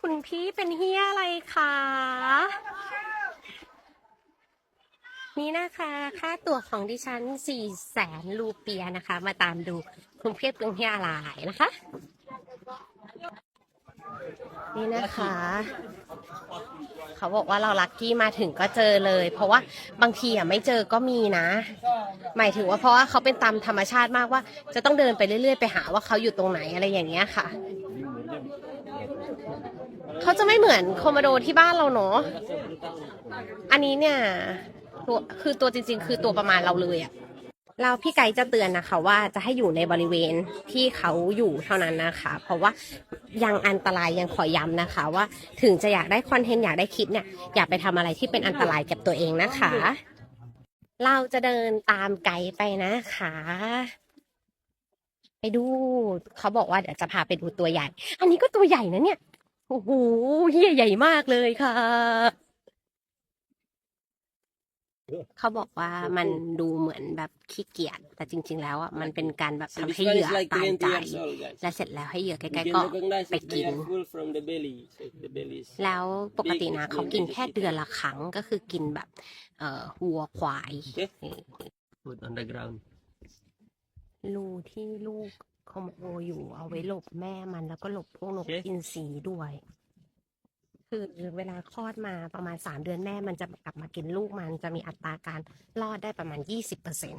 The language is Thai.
คุณพี่เป็นเฮียอะไรคะนี่นะคะค่าตั๋วของดิฉันสี่แสนรูเปียนะคะ มาตามดูคุณพี่เป็นเฮียอะไรนะคะ นี่นะคะ เขาบอกว่าเราลัคกี้มาถึงก็เจอเลย เพราะว่าบางทีอะไม่เจอก็มีนะ หมายถึงว่าเพราะว่าเขาเป็นตามธรรมชาติมากว่า จะต้องเดินไปเรื่อยๆไปหาว่าเขาอยู่ตรงไหนอะไรอย่างเงี้ยค่ะ เขาจะไม่เหมือนโคโมโดที่บ้านเราเนาะ อันนี้เนี่ยตัวคือตัวจริง ๆ คือตัวประมาณเราเลยอะเราพี่ไกด์จะเตือนนะคะ ว่าจะให้อยู่ในบริเวณที่เขาอยู่เท่านั้นนะคะ เพราะว่ายังอันตรายยังขอย้ำนะคะ ว่าถึงจะอยากได้คอนเทนต์อยากได้คลิปเนี่ยอย่าไปทำอะไรที่เป็นอันตรายกับตัวเองนะคะ เราจะเดินตามไกด์ไปนะคะ ไปดูเขาบอกว่าเดี๋ยวจะพาไปดูตัวใหญ่ อันนี้ก็ตัวใหญ่นะเนี่ย โอ้โหเฮียใหญ่มากเลยค่ะ เขาบอกว่ามันดูเหมือนแบบขี้เกียจแต่จริง ๆ แล้วอะมันเป็นการแบบ So ทำ this ให้ one เหยื่อ is like ตาย20ใจ years old, guys. และเสร็จแล้วให้เหยื่อใก You ล้ๆ can ก็ recognize ไป it. กิ They น are full from the belly. So the belly is แล้วปกตินะเขากินแค่เดือนละครั้งก็คือกินแบบ เอ่อวัวควาย Okay. put on the ground. รูที่ลูก คอมโบอยู่เอาไว้หลบแม่มันแล้วก็หลบพวกนกโอเคอินทรีด้วย คือเวลาคลอดมาประมาณสามเดือนแม่มันจะกลับมากินลูกมันจะมีอัตราการรอดได้ประมาณยี่สิบเปอร์เซ็น